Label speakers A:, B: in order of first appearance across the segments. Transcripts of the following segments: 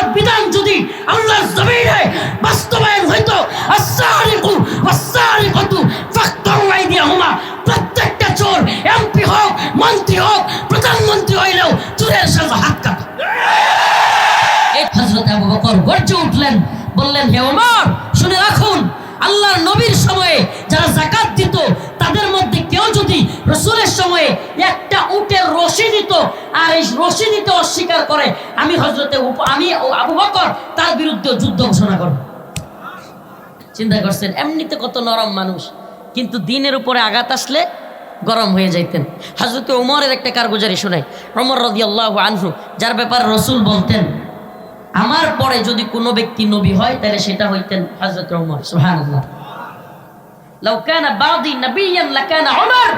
A: আল্লাহর বিধান যদি আল্লাহর জমিনে বাস্তবায়ন হইতো আসারিকু ওয়াসারিকাতু ফাকতাউ আইদিয়াহুমা প্রত্যেকটা চোর এমপি হোক, মন্ত্রী হোক, প্রধানমন্ত্রী হইলেও চোরের সাথে হাত কাটা। হযরত আবু বকর গর্জে উঠলেন, বললেন, হে ওমর, শুনে রাখুন, আল্লাহর নবীর সময়ে যারা জাকাত দিত, তাদের যদি রসুলের সময়ে একটা উটের রশি দিত আর এই রশি দিতে অস্বীকার করে, আমি হজরতে আমি আবু বকর তার বিরুদ্ধে যুদ্ধ ঘোষণা করব। চিন্তা করছেন, এমনিতে কত নরম মানুষ, কিন্তু দিনের উপরে আঘাত আসলে গরম হয়ে যাইতেন। হাজরত ওমরের একটা কারগুজারি শোনাই ওমর রদিয়াল্লাহ আনহু, যার ব্যাপারে রসুল বলতেন, আমার পরে যদি কোনো ব্যক্তি নবী হয়, তাহলে সেটা হইতেন হজরত ওমর সুবহানাল্লাহ। লাউ কানা বাদি নবিয়ান লাকানা ওমর।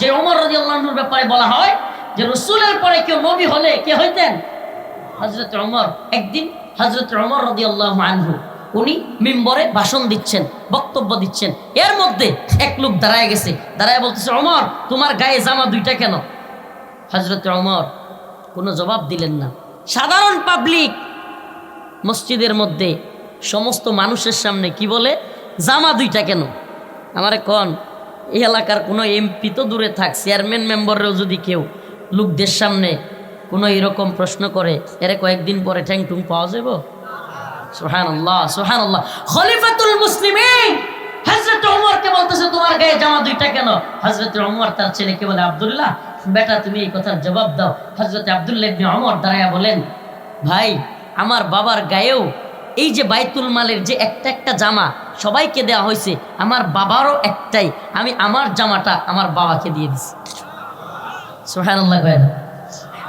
A: যে ওমর রাদিয়াল্লাহু আনহুর ব্যাপারে বলা হয় যে রাসূলের পরে কেউ নবী হলে কে হইতেন? হযরত ওমর। একদিন হযরত ওমর রাদিয়াল্লাহু আনহু, উনি মিম্বরে ভাষণ দিচ্ছেন, বক্তব্য দিচ্ছেন। এর মধ্যে এক লোক দাঁড়ায় গেছে। দাঁড়ায় বলতেছে, ওমর, তোমার গায়ে জামা দুইটা কেন? হযরত ওমর কোনো জবাব দিলেন না। সাধারণ পাবলিক মসজিদের মধ্যে সমস্ত মানুষের সামনে কি বলে? জামা দুইটা কেন? আমারে কন, এই এলাকার কোনো এমপি তো দূরে থাক, চেয়ারম্যান মেম্বাররাও যদি কেউ লোকদের সামনে কোনো এরকম প্রশ্ন করে, এরে কয়েকদিন পরে ঠ্যাং টুং পাওয়া যাব সোহান আল্লাহ সোহান আল্লাহ খলিফাতুল মুসলিমিন হজরত ওমরকে বলতেছে, তোমার গায়ে জামা দুইটা কেন? হজরত ওমর তার ছেলেকে বলে, আব্দুল্লাহ, বেটা তুমি এই কথার জবাব দাও। হজরত আব্দুল্লাহ ইবনে ওমর দাঁড়ায়া বলেন, ভাই, আমার বাবার গায়েও এই যে বাইতুল মালের যে একটা একটা জামা সবাইকে দেওয়া হয়েছে, আমার বাবারও একটাই। আমি আমার জামাটা আমার বাবাকে দিয়ে দিছি। সোহানুল্লাহ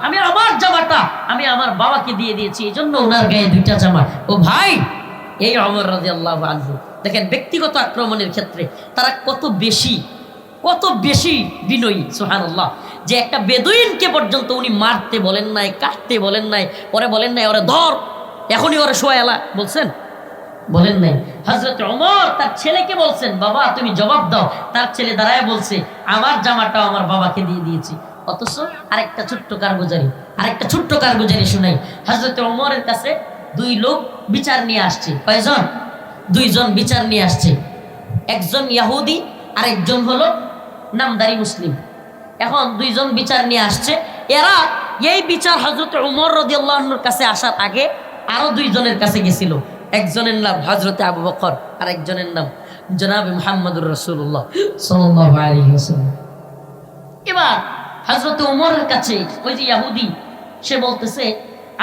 A: আমি আমার জামাটা আমি আমার বাবাকে দিয়ে দিয়েছি এই জন্য ওনার গায়ে দুইটা জামা। ও ভাই, এই অমর রাজি আল্লাহ আনহু, দেখেন ব্যক্তিগত আক্রমণের ক্ষেত্রে তারা কত বেশি কত বেশি বিনয়ী সোহানুল্লাহ যে একটা বেদুইনকে পর্যন্ত উনি মারতে বলেন নাই, কাটতে বলেন নাই, পরে বলেন নাই, ওরা ধর এখনই ওরা শোয়ালা বলছেন? বলেন নাই। হজরত অমর তার ছেলেকে বলছেন, বাবা, তুমি জবাব দাও। তার ছেলে দাঁড়ায় বলছে, আমার জামাটাও আমার বাবাকে দিয়ে দিয়েছি। অথচ আরেকটা ছোট্ট কারগুজারি, আরেকটা ছোট্ট কারগুজারি শুনাই। হজরত অমরের কাছে দুই লোক বিচার নিয়ে আসছে। কয়জন? দুইজন বিচার নিয়ে আসছে। একজন ইয়াহুদি, আরেকজন হলো নামদারি মুসলিম। এখন দুইজন বিচার নিয়ে আসছে। এরা এই বিচার হজরত উমর রদিয়াল্লাহর কাছে আসার আগে আরও দুইজনের কাছে গেছিল। একজনের নাম হজরতে আবু বকর, আর একজনের নাম জনাব মোহাম্মদুর রসুল্লাহ এবার হজরত উমরের কাছে ওই যে ইয়াহুদি, সে বলতেছে,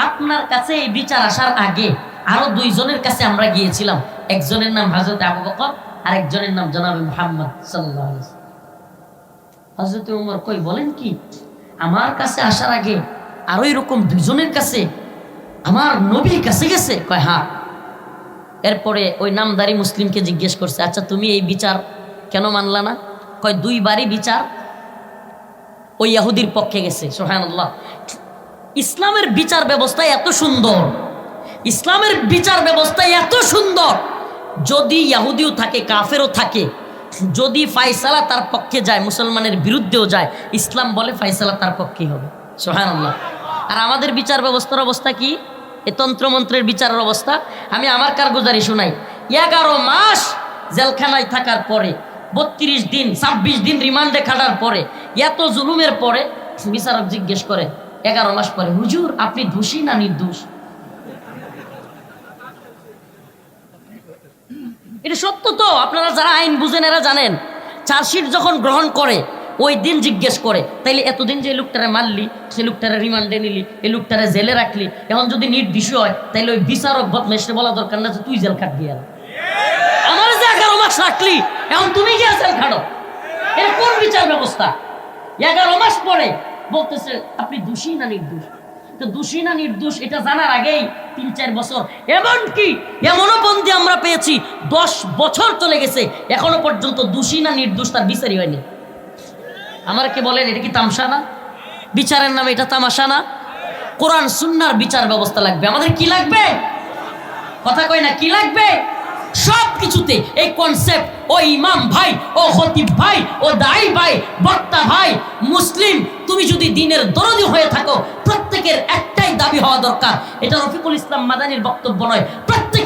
A: আপনার কাছে এই বিচার আসার আগে আরও দুইজনের কাছে আমরা গিয়েছিলাম। একজনের নাম হজরত আবু বকর, আর একজনের নাম জনাব মোহাম্মদ সাল্লাহ হজরত উমর কই, বলেন কি, আমার কাছে আসার আগে আরও এরকম দুজনের কাছে আমার নবীর কাছে গেছে? কয় হ্যাঁ। এরপরে ওই নামদারি মুসলিমকে জিজ্ঞেস করছে আচ্ছা তুমি এই বিচার কেন মানলা না? কয়, দুইবারই বিচার ওই ইয়াহুদির পক্ষে গেছে। সোহান আল্লাহ ইসলামের বিচার ব্যবস্থা এত সুন্দর। ইসলামের বিচার ব্যবস্থা এত সুন্দর। যদি ইয়াহুদিও থাকে, কাফেরও থাকে, যদি ফাইসালা তার পক্ষে যায়, মুসলমানের বিরুদ্ধেও যায়, ইসলাম বলে ফাইসালা তার পক্ষেই হবে। সোহান আল্লাহ আর আমাদের বিচার ব্যবস্থার অবস্থা কি? এ তন্ত্রমন্ত্রের বিচারের অবস্থা। আমি আমার কারগুজারি শোনাই। এগারো মাস জেলখানায় থাকার পরে, বত্রিশ দিন, ছাব্বিশ দিন রিমান্ডে খাটার পরে, এত জুলুমের পরে বিচারক জিজ্ঞেস করে, এগারো মাস পরে, হুজুর, আপনি দোষী না নির্দোষ? এটা সত্য তো। আপনারা যারা আইন বুঝেন, এরা জানেন। চার্জশিট যখন গ্রহণ করে ওই দিন জিজ্ঞেস করে, তাইলে এতদিন যে লোকটারে মারলি, সে লোকটারে রিমান্ডে নিলি এই লোকটারে জেলে রাখলি, এখন যদি নির্দিশ হয়, তাইলে ওই বিচারক বদমেশে বলা দরকার না যে তুই জেল খাটবি আর আমার যে এগারো মাস রাখলি, এখন তুমি গিয়ে জেল খাটো। এটা কোন বিচার ব্যবস্থা? এগারো মাস পরে বলতেছে, আপনি দোষী না নির্দোষ? তো দোষী না নির্দোষ, এটা জানার আগেই তিন চার বছর। এমন কি এমনও বন্দি আমরা পেয়েছি, দশ বছর চলে গেছে, এখনও পর্যন্ত দোষী না নির্দোষ তার বিচারই হয়নি। আমার কে বলেন, এটা কি তামসা না বিচারের নামে এটা তামাশা না কোরআন, সুন্নার বিচার ব্যবস্থা লাগবে। আমাদের কি লাগবে? কথা কয় না, কি লাগবে? সব কিছুতে এই কনসেপ্ট ও ইমাম ভাই, ও হতিব ভাই, ও দাই ভাই, বক্তা ভাই, মুসলিম, তুমি যদি দিনের দরদি হয়ে থাকো, প্রত্যেকের একটাই দাবি হওয়া দরকার। এটা রফিকুল ইসলাম মাদানির বক্তব্য নয়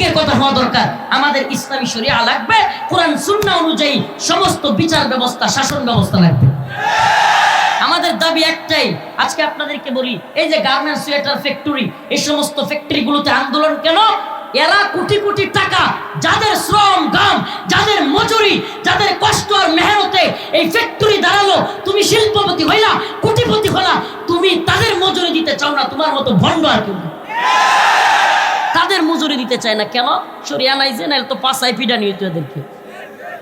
A: প্রত্যেকের কথা হওয়া দরকার। আমাদের ইসলামী শরিয়া লাগবে, কোরআন, সুন্না অনুযায়ী সমস্ত বিচার ব্যবস্থা, শাসন ব্যবস্থা লাগবে। আমাদের দাবি একটাই, আজকে আপনাদেরকে বলি, এই যে গার্মেন্টস, সোয়েটার, ফ্যাক্টরি, এই সমস্ত ফ্যাক্টরিগুলোতে আন্দোলন কেন? এরা কোটি কোটি টাকা, যাদের শ্রম, গাম, যাদের মজুরি, যাদের কষ্ট আর মেহনতে এই ফ্যাক্টরি দাঁড়াল, তুমি শিল্পপতি হইলা, কোটিপতি হলা, তুমি তাদের মজুরি দিতে চাও না, তোমার মতো ভণ্ড আর কেউ। তাদের মজুরি দিতে চায় না? কেন? সরিয়া নাই যে নাহলে তো পাশায় পিডা নিয়ে এদেরকে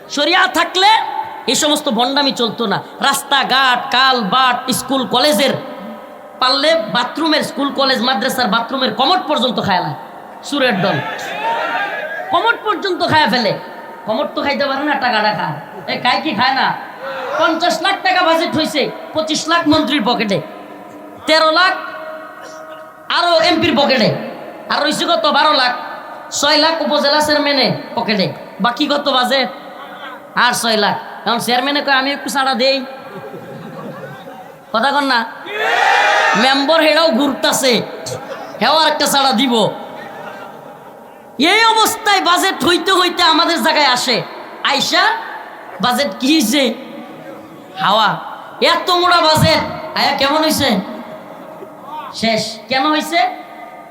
A: সরিয়া থাকলে এই সমস্ত ভণ্ডামি চলতো না। রাস্তাঘাট কাল বাট স্কুল, কলেজের। পারলে বাথরুমের স্কুল, কলেজ, মাদ্রাসার বাথরুমের কমট পর্যন্ত খায় না। সুরের দল। কমট পর্যন্ত খায় ফেলে। কমট তো খাইতে পারে না, টাকা টাকা। এ, খায় কি খায় না? পঞ্চাশ লাখ টাকা বাজেট হয়েছে পঁচিশ লাখ মন্ত্রীর পকেটে তেরো লাখ আরও এমপির পকেটে আর রয়েছে কত বারো লাখ, ছয় লাখ উপজেলা চেয়ারম্যানে পকেটে। বাকি কত বাজেট আর ছয় লাখ। এখন চেয়ারম্যানে কয়, আমি একটু ছাড়া দেই। কথা কন না? মেম্বার হেরাও ঘুরতাছে, হেও একটা ছাড়া দিব। এই অবস্থায় বাজেট হইতে হইতে আমাদের জায়গায় আসে। আইসা বাজেট কি হয়েছে হাওয়া। এত মোড়া বাজেট আয়া কেমন হয়েছে শেষ। কেন হয়েছে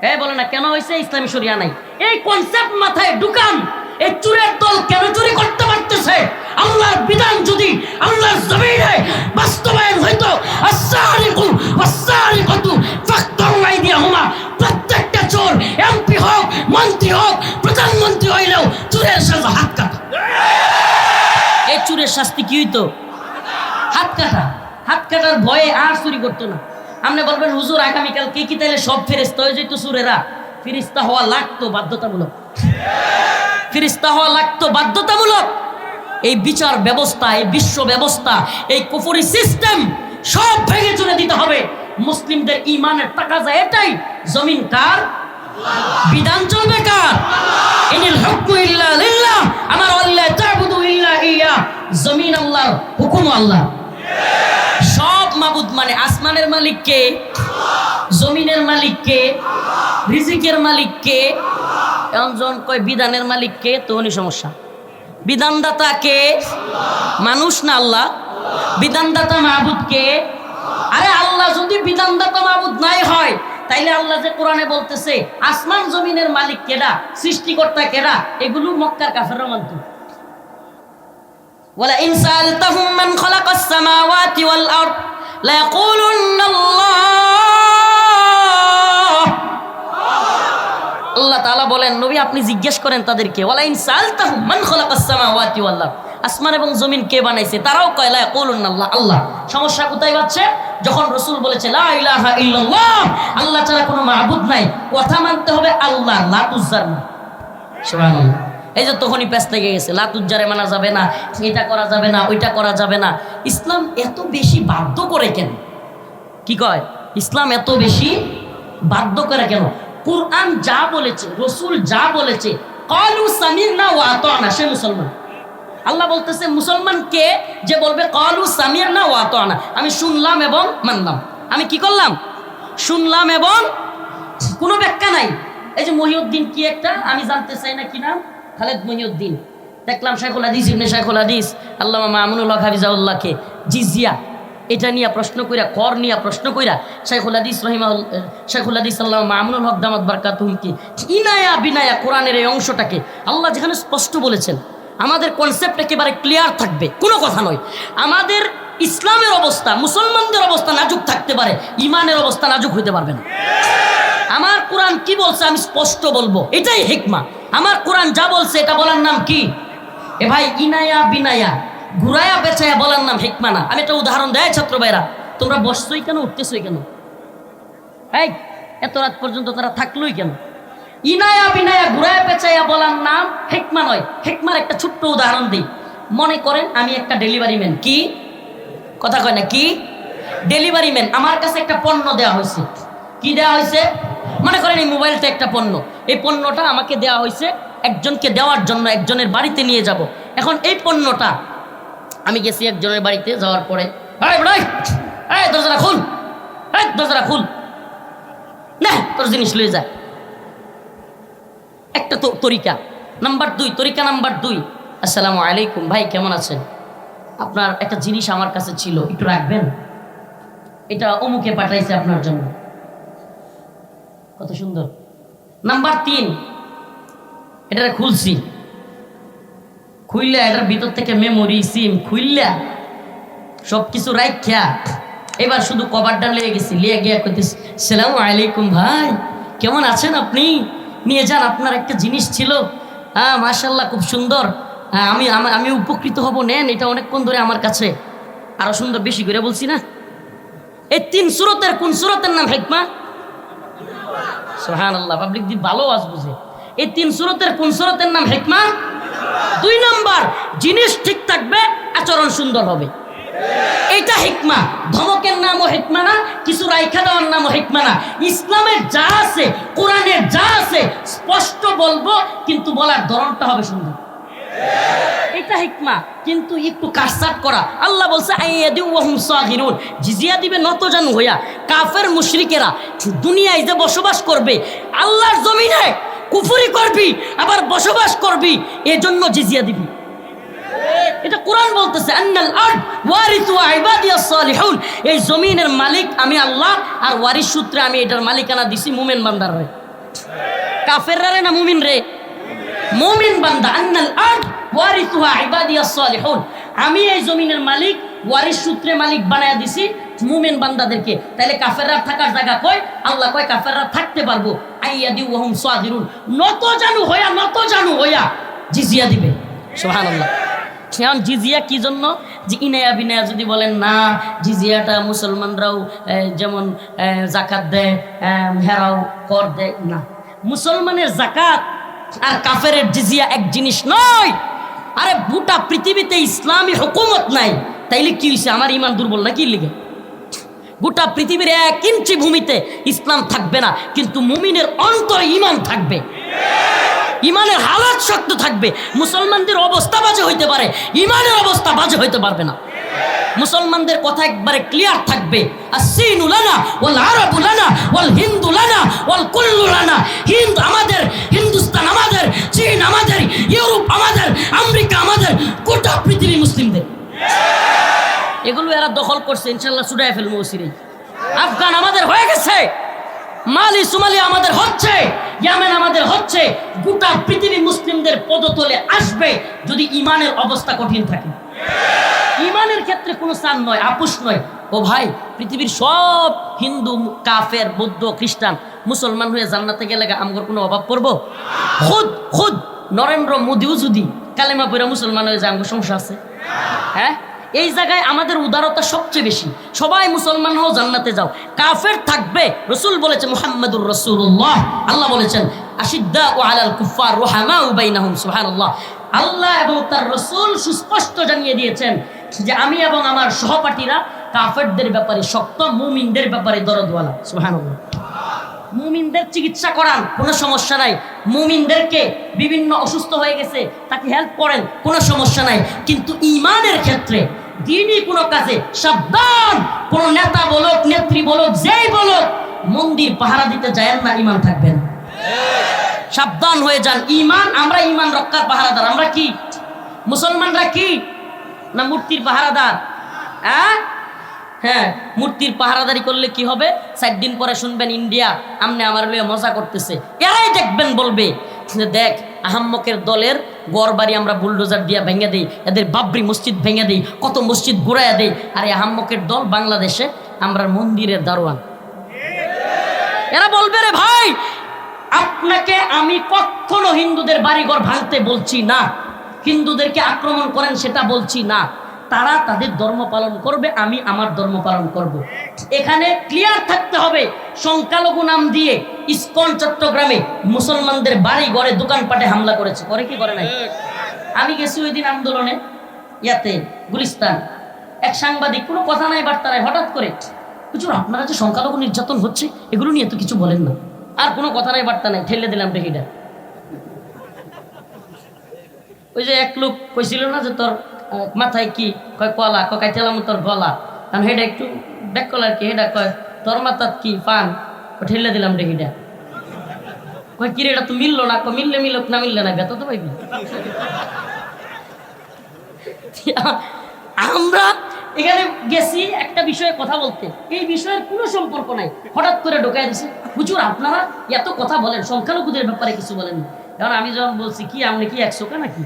A: হ্যাঁ বলে না, কেন হয়েছে ইসলামী শরিয়া নাই। এই কনসেপ্ট মাথায় ঢুকান এই চুরের দল কেন চুরি করতে পারতেছে? আল্লাহর বিধান যদি আল্লাহর জমিনে বাস্তবায়ন হইতো প্রত্যেকটা চোর হোক, মন্ত্রী হোক, প্রধানমন্ত্রী হইলেও চুরের হাত চুরের শাস্তি কি হইতো? হাত কাটা। হাত কাটার ভয়ে আর চুরি করতো না। আপনি বলবেন, হুজুর, আগামীকাল কে কি তাইলে সব ফেরেস্তা হয়ে যেত সুরেরা? ফিরিস্তা হওয়া লাগতো বাধ্যতামূলক। ফিরিস্তা হওয়া লাগতো বাধ্যতামূলক। এই বিচার ব্যবস্থা, এই বিশ্ব ব্যবস্থা, এই কুফুরি সিস্টেম সব ভেঙে চলে দিতে হবে। মুসলিমদের ইমানের টাকা যায় এটাই, জমিন কার? বিধান চলবে কার? ইনিল হুকমু ইল্লা লিল্লাহ, আমার আল্লাহ তা'বুদু ইল্লা ইয়া, জমিন আল্লাহর হুকুম আল্লাহ। সব মাবুদ মানে আসমানের মালিক কে? জমিনের মালিক কে? রিজিকের মালিক কে? এমন জন কয়, বিধানের মালিক কে? তো উনি সমস্যা। বিধানদাতা কে? মানুষ না আল্লাহ? বিধানদাতা মাহবুদ কে? আরে আল্লাহ যদি বিধানদাতা মাহবুদ নাই হয়, তাইলে আল্লাহ যে কোরআনে বলতেছে, আসমান জমিনের মালিক কেডা? সৃষ্টিকর্তা কেডা? এগুলো মক্কার কাফেররা মানত। ওয়ালা ইনসাল তাহুম মান খালাকাস সামাওয়াতি ওয়াল আরদ। আল্লাহ তাআলা বলেন, নবী আপনি জিজ্ঞেস করেন তাদেরকে ওয়ালাইন সালতাহুম মান খালাকাস সামাওয়াতি ওয়াল আরদ? আসমান এবং জমিন কে বানাইছে? তারাও কয়, লা ইয়াকুলুন আল্লাহ। আল্লাহ সমস্যা কোথায় পাচ্ছে যখন রসুল বলেছে, লা ইলাহা ইল্লাল্লাহ, আল্লাহ ছাড়া কোনো মাবুদ নাই। কথা মানতে হবে আল্লাহ, লা না। এই যে তখনই প্যাস গেছে, লাতুজ্জারে মানা যাবে না, এটা করা যাবে না, ওইটা করা যাবে না। ইসলাম এত বেশি বাধ্য করে কেন? কি কয়? ইসলাম এত বেশি বাধ্য করে কেন? কোরআন যা বলেছে, রসুল যা বলেছে কলু সামির না ওয়া না সে মুসলমান। আল্লাহ বলতেছে, মুসলমান কে যে বলবে কলু সামির না ওয়া না আমি শুনলাম এবং মানলাম। আমি কি করলাম? শুনলাম এবং কোনো ব্যাখ্যা নাই। এই যে মহিউদ্দিন কি একটা, আমি জানতে চাই না কি নাম? খালেদ মহিউদ্দিন। দেখলাম শেখুল হাদিস, ইবনে শেখুল হাদিস, আল্লামা মামুনুল হক হাফিজাউল্লাহকে জিজিয়া। এটা নিয়ে প্রশ্ন কইরা, কর নিয়ে প্রশ্ন কইরা শেখুল হাদিস রহিমা শেখুল হাদিস আল্লাহ মামুনুল হক দামাত বারকাতুমকে ইনায়া বিনায়া কোরআনের এই অংশটাকে আল্লাহ যেখানে স্পষ্ট বলেছেন, আমাদের কনসেপ্ট একেবারে ক্লিয়ার থাকবে, কোনো কথা নয়। আমাদের ইসলামের অবস্থা, মুসলমানদের অবস্থা নাজুক থাকতে পারে, ইমানের অবস্থা নাজুক হইতে পারবে না। আমার কোরআন কি বলছে আমি স্পষ্ট বলব, এটাই হিকমা। আমার কোরআন যা বলছে, এটা বলার নাম কি? এ ভাই, ইনায়া বিনায়া। ঘুরায়া বেচায়া বলার নাম হিকমা না। আমি একটা উদাহরণ দেয় ছাত্র ভাইরা। তোমরা বসছই কেন, উঠতেছই কেন? এই, এত রাত পর্যন্ত তারা থাকলোই কেন? ইনায়া বিনায়া, ঘুরায়া পেঁচাইয়া বলার নাম হেকমা নয়। হেকমার একটা ছোট্ট উদাহরণ দিই। মনে করেন আমি একটা ডেলিভারি ম্যান। কি? কথা কয় না, কি? Delivery man. আমার কাছে একটা পণ্য দেওয়া হয়েছে। কি দেওয়া হয়েছে? মনে করেন এই মোবাইলটা একটা পণ্য। এই পণ্যটা আমাকে দেওয়া হয়েছে একজনকে দেওয়ার জন্য একজনের বাড়িতে নিয়ে যাব। এখন এই পণ্যটা আমি গেছি একজনের বাড়িতে যাওয়ার পরে। দরজাটা খুল! দরজাটা খুল! না, তোর জিনিস লয়ে যায় একটা তো তরিকা। নাম্বার দুই, তরিকা নাম্বার দুই। আসসালামু আলাইকুম। ভাই, কেমন আছেন? আপনার একটা জিনিস আমার কাছে ছিল, একটু রাখবেন? এটা অমুকে পাঠাইছে আপনার জন্য। কত সুন্দর। নাম্বার তিন। এটা খুলছি। খুইলা এটার ভিতর থেকে মেমোরি সিম খুইলা সব কিছু রাইখ্যা এবার শুধু কভারটা লেগে গেছি লিয়ে গিয়ে কইতেছি, সালাম আলাইকুম ভাই, কেমন আছেন আপনি? নিয়ে যান, আপনার একটা জিনিস ছিল। হ্যাঁ মাশাল্লাহ খুব সুন্দর। আমি, আমি- উপকৃত হব, নেন, এটা অনেকক্ষণ ধরে আমার কাছে। আরও সুন্দর, বেশি করে বলছি না? এই তিন সুরতের কোন সুরতের নাম, হেকমা? সোহান আল্লাহ পাবলিক দি ভালো আজ বুঝে। এই তিন সুরতের কোন সুরতের নাম হেকমা? দুই নম্বর, জিনিস ঠিক থাকবে, আচরণ সুন্দর হবে। এটা হিকমা। ধমকের নামও হিকমা না, কিছু রাইখা দেওয়ার নামও হিকমা না। ইসলামের যা আছে, কোরআনের যা আছে, স্পষ্ট বলব, কিন্তু বলার ধরনটা হবে সুন্দর। এটা হিকমা, কিন্তু একটু কাটসাট করা। আল্লাহ বলছে সাগিরুন। জিজিয়া দিবে নত জানু হইয়া। কাফের মুশরিকেরা দুনিয়ায় যে বসবাস করবে, আল্লাহর জমিনে কুফরি করবি, আবার বসবাস করবি, এজন্য জিজিয়া দিবি। এটা কোরআন বলতেছে, আন্নাল আরদ ওয়ারিসু ইবাদিয়াস সালিহুন। এই জমিনের মালিক আমি আল্লাহ, আর ওয়ারিস সূত্রে আমি এটার মালিকানা দিছি মুমিন বান্দার রে কাফেররা না মুমিন রে? মুমিন বান্দা, আন্নাল আরদ ওয়ারিসুহা ইবাদিয়াস সালিহুন আমি এই জমিনের মালিক, ওয়ারিস সূত্রে মালিক বানায়া দিছি, মুমিন বান্দাদেরকে। তাহলে কাফেররা থাকার জায়গা কয় আল্লাহ কয়, কাফেররা থাকতে পারব। আইয়াদি ওয়াহুম সাদিরুন নত জানু হইয়া, নত জানু হইয়া জিজিয়া দিবে। সুবহানাল্লাহ। এখন জিজিয়া কি জন্য? যে ইনায়া বিনায়া যদি বলেন, না, জিজিয়াটা মুসলমানরাও যেমন জাকাত দেয় হেরাও, কর দেয়। না। মুসলমানের জাকাত আর কাফেরের জিজিয়া এক জিনিস নয়। আরে গোটা পৃথিবীতে ইসলামী হুকুমত নাই। তাইলে কি হয়েছে আমার ইমান দুর্বল না কি লিগে? গোটা পৃথিবীর এক ইঞ্চি ভূমিতে ইসলাম থাকবে না, কিন্তু মুমিনের অন্তরে ইমান থাকবে। ইমানের হালাত শক্ত থাকবে। মুসলমানদের অবস্থা বাজে হইতে পারে ইমানের অবস্থা বাজে হইতে পারবে না। মুসলমানদের কথা একবারে ক্লিয়ার থাকবে। আর সিন উলানা ওয়াল আরব উলানা ওয়াল হিন্দু লানা মুসলিমদের। এগুলো এরা দখল করছে, ইনশাল্লাহ ছুটাই ফেলব ওসিরে। আফগান আমাদের হয়ে গেছে, মালি সুমালি আমাদের হচ্ছে, ইয়ামেন আমাদের হচ্ছে, গোটা পৃথিবী মুসলিমদের পদতলে আসবে যদি ইমানের অবস্থা কঠিন থাকে। ইমানের ক্ষেত্রে কোনো স্থান নয় আপুস নয়। ও ভাই, পৃথিবীর সব হিন্দু, কাফের, বৌদ্ধ, খ্রিস্টান মুসলমান হয়ে জান্নাতে গেলে আমগর কোনো অভাব পড়ব? খুদ খুদ, নরেন্দ্র মোদীও যদি কালেমা পড়া মুসলমান হয়ে যায় আমগর সমস্যা আছে। হ্যাঁ? এই জায়গায় আমাদের উদারতা সবচেয়ে বেশি। সবাই মুসলমান হও, জান্নাতে যাও। কাফের থাকবে, রসুল বলেছে মুহাম্মদুর রসুল্লাহ আল্লাহ বলেছেন আশিদ্দা ও আলাল কুফার রোহামা উবাইনাহুম সুবহানাল্লাহ। আল্লাহ এবং তার রসুল সুস্পষ্ট জানিয়ে দিয়েছেন যে, আমি এবং আমার সহপাঠীরা কাফেরদের ব্যাপারে শক্ত, মুমিনদের ব্যাপারে দরদওয়ালা সুবহানাল্লাহ। মুমিনদের চিকিৎসা করান, কোনো সমস্যা নাই। মুমিনদেরকে বিভিন্ন অসুস্থ হয়ে গেছে, তাকে হেল্প করেন, কোনো সমস্যা নাই। কিন্তু ইমানের ক্ষেত্রে, দিনই কোনো কাজে, সাবধান। কোনো নেতা বলুক, নেত্রী বলুক, যেই বলুক, মন্দির পাহারা দিতে যায় না, ইমান থাকবেন। সাবধান হয়ে যান। ইমান, আমরা ইমান রক্ষার পাহারাদার। আমরা কি? মুসলমানরা কি? না মূর্তির পাহারাদার? হ্যাঁ? হ্যাঁ মূর্তির পাহারাদারি করলে কি হবে? চার দিন পরে শুনবেন ইন্ডিয়া আমনে আমার লইয়া মজা করতেছে। এরাই দেখবেন বলবে দেখ, আহাম্মকের দলের গড় বাড়ি আমরা বুলডোজার দিয়া ভেঙে দিই, এদের বাবরি মসজিদ ভেঙে দিই, কত মসজিদ ঘুরাইয়া দেই। আর এই আহাম্মকের দল বাংলাদেশে, আমরা মন্দিরের দারোয়ান। এরা বলবে রে ভাই, আপনাকে আমি কখনো হিন্দুদের বাড়িঘর ভাঙতে বলছি না। হিন্দুদেরকে আক্রমণ করেন সেটা বলছি না। তারা তাদের ধর্ম পালন করবে, আমি আমার ধর্ম পালন করব। এখানে ক্লিয়ার থাকতে হবে, সংখ্যালঘু নাম দিয়ে ইস্কন, চট্টগ্রামে মুসলমানদের বাড়ি, ঘরে, দোকানপাটে হামলা করেছে। করে কি, করে নাই? আমি গেছি ওই দিন আন্দোলনে, ইয়াতে, গুলিস্তান। এক সাংবাদিক, কোনো কথা নাই বার্তা নাই, হঠাৎ করে, হুজুর, আপনারা যে সংখ্যালঘু নির্যাতন হচ্ছে, এগুলো নিয়ে তো কিছু বলেন না। আর কোনো কথা নাই, বার্তা নাই, ঠেলে দিলাম টেকিটা ওই যে এক লোক কইছিল না যে তোর মাথায় কি? কয় কলা? কয় কাইতেলাম তোর গলা। কারণ হেডা একটু ব্যাক কলার কি? হেডা কয়, তোর মাথাত কি পান? ঠেলে দিলাম ডেহিটা কয় কিরে এটা তো মিললো না? কয়, মিললে মিলক না, মিললে না বেত তো পাইবি। আমরা এখানে গেছি একটা বিষয়ে কথা বলতে। এই বিষয়ের কোনো সম্পর্ক নাই। হঠাৎ করে ঢোকায় দিছে, হুজুর, আপনারা এত কথা বলেন, সংখ্যালঘুদের ব্যাপারে কিছু বলেন কারণ আমি যখন বলছি, কি, আপনি কি একশো কা নাকি?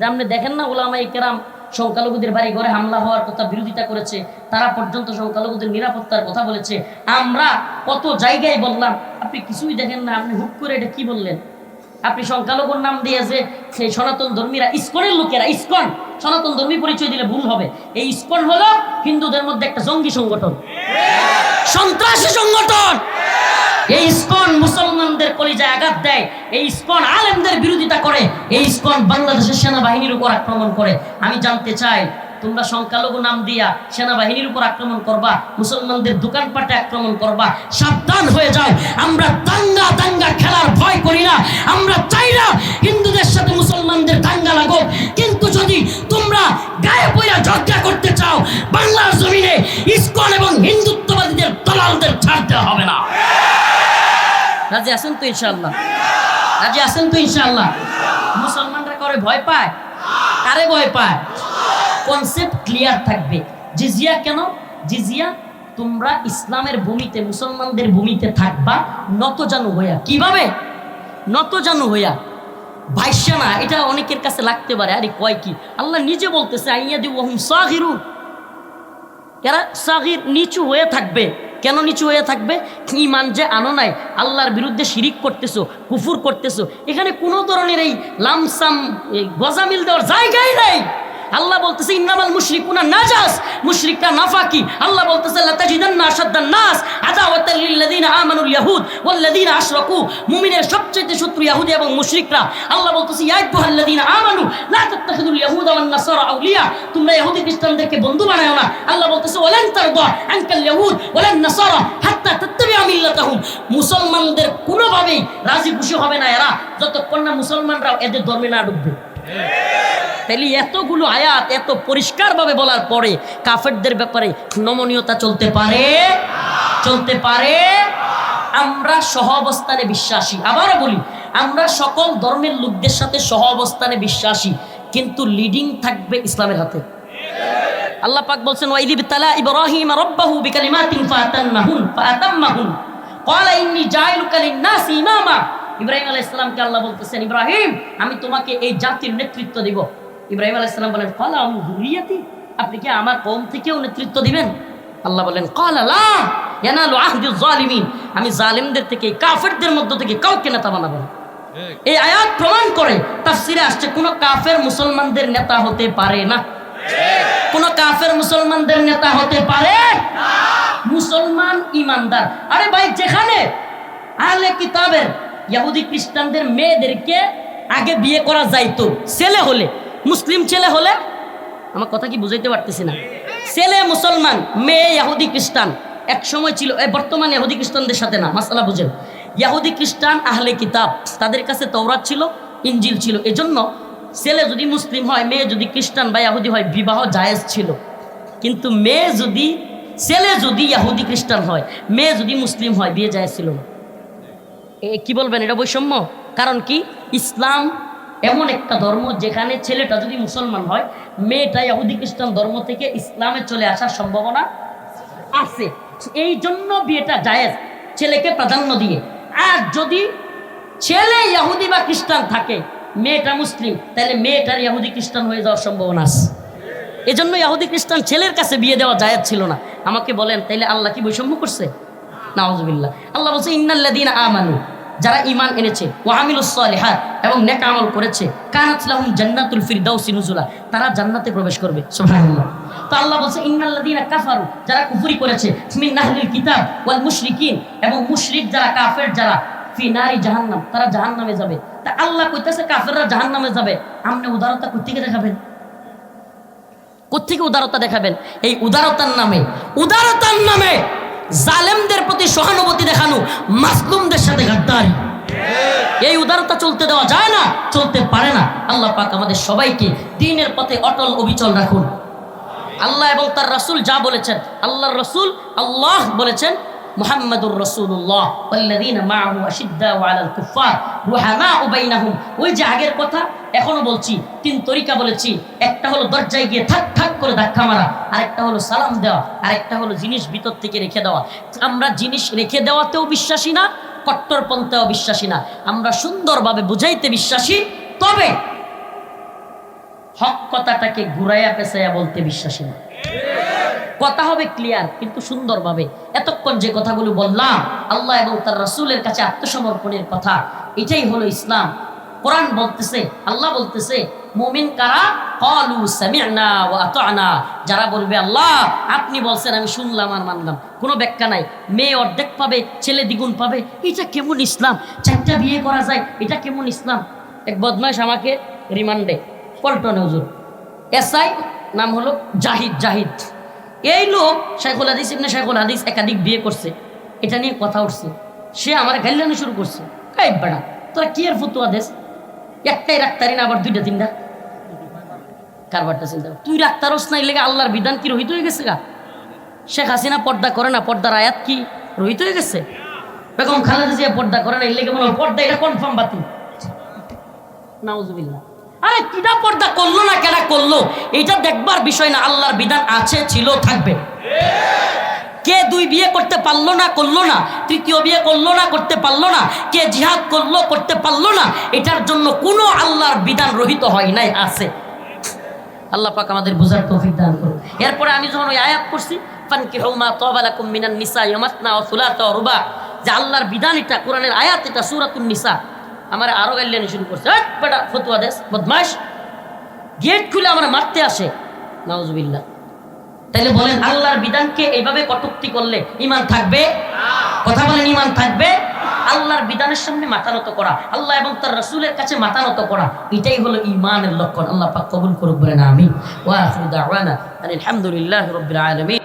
A: যে আপনি দেখেন না ওলামা কেরাম সংখ্যালঘুদের বাড়ি ঘরে হামলা হওয়ার কথা বিরোধিতা করেছে, তারা পর্যন্ত সংখ্যালঘুদের নিরাপত্তার কথা বলেছে। আমরা কত জায়গায় বললাম, আপনি কিছুই দেখেন না, আপনি হুট করে এটা কি বললেন? আপনি সংখ্যালঘুর নাম দিয়ে যে সেই সনাতন ধর্মীরা ইস্কনের লোকেরা, ইস্কন, সনাতন ধর্মী পরিচয় দিলে ভুল হবে। এই ইস্কন হলো হিন্দুদের মধ্যে একটা জঙ্গি সংগঠন। সন্ত্রাসী সংগঠন। এই ইস্কন মুসলমানদের কলিজায় আঘাত দেয়, এই ইস্কন আলেমদের বিরোধিতা করে, এই ইস্কন বাংলাদেশের সেনাবাহিনীর উপর আক্রমণ করে। আমি জানতে চাই, তোমরা সংখ্যালঘু নাম দিয়া সেনাবাহিনীর উপর আক্রমণ করবা, মুসলমানদের দোকানপাটে আক্রমণ করবা, সাবধান হয়ে যাও। আমরা দাঙ্গা দাঙ্গা খেলার ভয় করি না, আমরা চাই না হিন্দুদের সাথে মুসলমানদের দাঙ্গা লাগুক, কিন্তু যদি তোমরা গায়ে পইরা ঝগড়া করতে চাও, বাংলার জমিনে ইস্কন এবং হিন্দুত্ববাদীদের দলালদের ছাড় দেওয়া হবে না। রাজি আছেন তো ইনশাল্লাহ রাজি আছেন তো ইনশাল্লাহ মুসলমানরা করে ভয় পায়? কারে ভয় পায়? কনসেপ্ট ক্লিয়ার থাকবে। জিজিয়া কেন? জিজিয়া, তোমরা ইসলামের ভূমিতে, মুসলমানদের ভূমিতে থাকবা, নত জানু হইয়া। কীভাবে? নত জানু হইয়া। ভাইসা না, এটা অনেকের কাছে লাগতে পারে। আরে কয় কি? আল্লাহ নিজে বলতেছে, আইয়া দিব হুম সাহিরুন এরা সাহির নিচু হয়ে থাকবে। কেন নিচু হয়ে থাকবে? ইমান যে আনো নাই, আল্লাহর বিরুদ্ধে শিরিক করতেছো, কুফুর করতেছো, এখানে কোনো ধরনের এই লামসাম গজামিল দেওয়ার জায়গায় নাই। আল্লাহ বলতেছে, ইন্নামাল মুশরিকুনা নাজাস। মুশরিকরা নাফাকি। আল্লাহ বলতেছে, লাতাজিদান্না আশাদ্দান নাস আদাওয়াতাল লিল্লাযিনা আমানুল ইয়াহুদ ওয়াল্লাযিনা আশরাকু। মুমিনের সবচেয়ে শত্রু ইহুদি এবং মুশরিকরা। আল্লাহ বলতেছে, ইয়া আইয়ুহাল্লাযিনা আমানু, লা তাত্তাখিদুল ইয়াহুদা ওয়ান নাসারা আউলিয়া। তোমরা ইহুদি খ্রিস্টানদেরকে বন্ধু বানায়ো না। আল্লাহ বলতেছে, ওয়ালান তারদা আনকাল ইয়াহুদ ওয়ালান নাসারা হাত্তা তাত্তাবিআ মিল্লাতাহুম। মুসলমানদের কোনোভাবেই রাজি খুশি হবে না এরা, যতক্ষণ না মুসলমানরাও এদের ধর্মে না ঢুকবে তাহলে এতগুলো আয়াত এত পরিষ্কারভাবে বলার পরে কাফেরদের ব্যাপারে নমনীয়তা চলতে পারে? চলতে পারে? আমরা সহ অবস্থানে বিশ্বাসী। আবারও বলি, আমরা সকল ধর্মের লোকদের সাথে সহ অবস্থানে বিশ্বাসী, কিন্তু লিডিং থাকবে ইসলামের হাতে। আল্লাহ পাক বলছেন ওয়াইদি বিতালা ইব্রাহিম রাব্বাহু বিকালিমাতিন ফাতান্নাহুন ফাতাম্মাহুন। ক্বালা ইন্নী জাইলুকা লিন-নাসি ইমামা। ইব্রাহিম আলাইহিস সালামকে আল্লাহ বলতেছেন, ইব্রাহিম, আমি তোমাকে এই জাতির নেতৃত্ব দিব। ইব্রাহিম আলাইহিস সালাম বলেন ক্বালা আমি যুরিয়াতি আপনি কি আমার কওম থেকেও নেতৃত্ব দিবেন? আল্লাহ বলেন ক্বালা লা ইয়ানালু আহদিজ জালিমিন। আমি জালিমদের থেকে কাফেরদের মধ্য থেকে কাউকে নেতা বানাবো না। এই আয়াত প্রমাণ করে তাফসিরে আসছে কোন কাফের মুসলমানদের নেতা হতে পারে না। কোন কাফের মুসলমানদের নেতা হতে পারে মুসলমান ইমানদার। আরে ভাই যেখানে আহলে কিতাবের ইহুদি খ্রিস্টানদের মেয়েদেরকে আগে বিয়ে করা যাইতো ছেলে হলে মুসলিম ছেলে হলে আমার কথা কি বুঝাইতে পারতেছি না? ছেলে মুসলমান, মেয়ে ইহুদি খ্রিস্টান। এক সময় ছিল বর্তমানে ইহুদি খ্রিস্টানদের সাথে না, মাসালা বুঝেন। ইহুদি খ্রিস্টান, আহলে কিতাব, তাদের কাছে তওরাত ছিল ইঞ্জিল ছিল। এজন্য ছেলে যদি মুসলিম হয়, মেয়ে যদি খ্রিস্টান বা ইহুদি হয়, বিবাহ জায়েজ ছিল। কিন্তু মেয়ে যদি, ছেলে যদি ইহুদি খ্রিস্টান হয়, মেয়ে যদি মুসলিম হয়, বিয়ে জায়েজ ছিল না। কি বলবেন? এটা বৈষম্য? কারণ কি? ইসলাম এমন একটা ধর্ম যেখানে ছেলেটা যদি মুসলমান হয়, মেয়েটা ইহুদি খ্রিস্টান ধর্ম থেকে ইসলামে চলে আসার সম্ভাবনা আছে। এই জন্য বিয়েটা জায়েজ, ছেলেকে প্রাধান্য দিয়ে। আর যদি ছেলে ইহুদি বা খ্রিস্টান থাকে, মেয়েটা মুসলিম, তাহলে মেয়েটার ইহুদি খ্রিস্টান হয়ে যাওয়ার সম্ভাবনা আছে। এজন্য ইহুদি খ্রিস্টান ছেলের কাছে বিয়ে দেওয়া জায়েজ ছিল না। আমাকে বলেন, তাইলে আল্লাহ কি বৈষম্য করছে? নাউজুবিল্লাহ। আল্লাহ বলছে ইন্নাল্লাদিন আমানু। যারা ইমান এনেছে ওয়ামিলুসলিহাত এবং নেক আমল করেছে, কানাত লাহুম জান্নাতুল ফিরদাউসি নুজুলা, তারা জান্নাতে প্রবেশ করবে। সুবহানাল্লাহ। তো আল্লাহ বলছে ইন্নাল্লাদিনা কাফারু যারা কুফরি করেছে, মিন আহলিল কিতাব ওয়াল মুশরিকিন, এবং মুশরিক যারা কাফের, যারা ফি নারি জাহান্নাম, তারা জাহান্নামে যাবে। তা আল্লাহ কইতাছে, কাফেররা জাহান্নামে যাবে। আপনি উদারতা কোত্থেকে দেখাবেন? কোত্থেকে উদারতা দেখাবেন? এই উদারতার নামে। উদারতার নামে। জালেমদের প্রতি সহানুভূতি দেখানো মাসলুমদের সাথে গাদ্দারি। এই উদারতা চলতে দেওয়া যায় না, চলতে পারে না। আল্লাহ পাক আমাদের সবাইকে দিনের পথে অটল অবিচল রাখুন। আল্লাহ এবং তার রাসূল যা বলেছেন, আল্লাহর রসুল আল্লাহ বলেছেন মুহাম্মাদুর রাসূলুল্লাহ, ওয়াল্লাযীনা মাআহু আশিদ্দাউ আলাল কুফফার রুহামাউ বাইনাহুম। ওই যে আগের কথা, এখনও বলছি, তিন তরিকা বলেছি। একটা হলো দরজায় গিয়ে ঠাক ঠাক করে ধাক্কা মারা, আরেকটা হলো সালাম দেওয়া, আরেকটা হলো জিনিস ভিতর থেকে রেখে দেওয়া। আমরা জিনিস রেখে দেওয়াতেও বিশ্বাসী না কট্টরপন্থাও বিশ্বাসী না। আমরা সুন্দরভাবে বুঝাইতে বিশ্বাসী, তবে হক কথাটাকে ঘুরাইয়া পেঁচাইয়া বলতে বিশ্বাসী না। কথা হবে ক্লিয়ার কিন্তু সুন্দরভাবে। এতক্ষণ যে কথাগুলো বললাম, আল্লাহ এবং তার রাসূলের কাছে আত্মসমর্পণের কথা, এটাই হলো ইসলাম। কোরআন বলতেছে, আল্লাহ বলতেছে, মুমিন কারা? ক্বালু সামি'না আতা'না যারা বলবে, আল্লাহ, আপনি বলছেন, আমি শুনলাম আর মানলাম। কোনো ব্যাখ্যা নাই। মেয়ে অর্ধেক পাবে, ছেলে দ্বিগুণ পাবে। এটা কেমন ইসলাম? চারটা বিয়ে করা যায়, এটা কেমন ইসলাম? এক বদমাইশ আমাকে রিমান্ডে। পল্টনে হুজুর। এসআই, নাম হলো জাহিদ জাহিদ। এই লোক শেখুল হাদিস, ইবনে শেখুল হাদিস একাধিক বিয়ে করছে। এটা নিয়ে কথা উঠছে। সে আমার গাইলানো শুরু করছে। এই বেড়া, তোরা কি আর ফতুয়া দেশ একটাই রাখতারি না, আবার দুইটা তিনটা? কারবারটা চিন্তা তুই রাখতারস না লেগে আল্লাহর বিধান কি, রহিত হয়ে গেছে গা? শেখ হাসিনা পর্দা করে না, পর্দার আয়াত কি, রহিত হয়ে গেছে? বেগম খালেদা জিয়া পর্দা করে না এই লেগে বলো পর্দা এটা কনফার্ম বাতিল। নাউজুবিল্লাহ। আরে কিটা পর্দা করল না কেনা করল? এটা দেখবার বিষয় না, আল্লাহর বিধান আছে, ছিল, থাকবে। কে দুই বিয়ে করতে পারল না, করল না? তৃতীয় বিয়ে করল না, করতে পারল না? কে জিহাদ করল, করতে পারল না? এটার জন্য কোনো আল্লাহর বিধান রহিত হয় নাই, আছে। আল্লাহ পাক আমাদের বোঝার তৌফিক দান করুন। এরপরে আমি যখন ওই আয়াত করছি ফানকি হৌমা তবালাকুম মিনান নিসা ইয়ামাতনা ও সুলাতা ও রুবা, যে আল্লাহর বিধান এটা, কোরআনের আয়াত এটা, সূরাতুন নিসা। আমার আরও গাইলেন শুরু করছে। বেটা, ফতুয়া দেশ বদমাশ। গেট খুলে আমার মারতে আসে। নাউজুবিল্লাহ। তাইলে বলেন, আল্লাহর বিধানকে এইভাবে কটুক্তি করলে ইমান থাকবে? কথা বলেন ইমান থাকবে? আল্লাহর বিধানের সামনে মাথা নত করা। আল্লাহ এবং তার রসুলের কাছে মাথা নত করা। এটাই হলো ইমানের লক্ষণ। আল্লাহ পাক কবুল করুক, বলেন আমি ওয়া আলহামদুলিল্লাহ রাব্বিল আলামিন।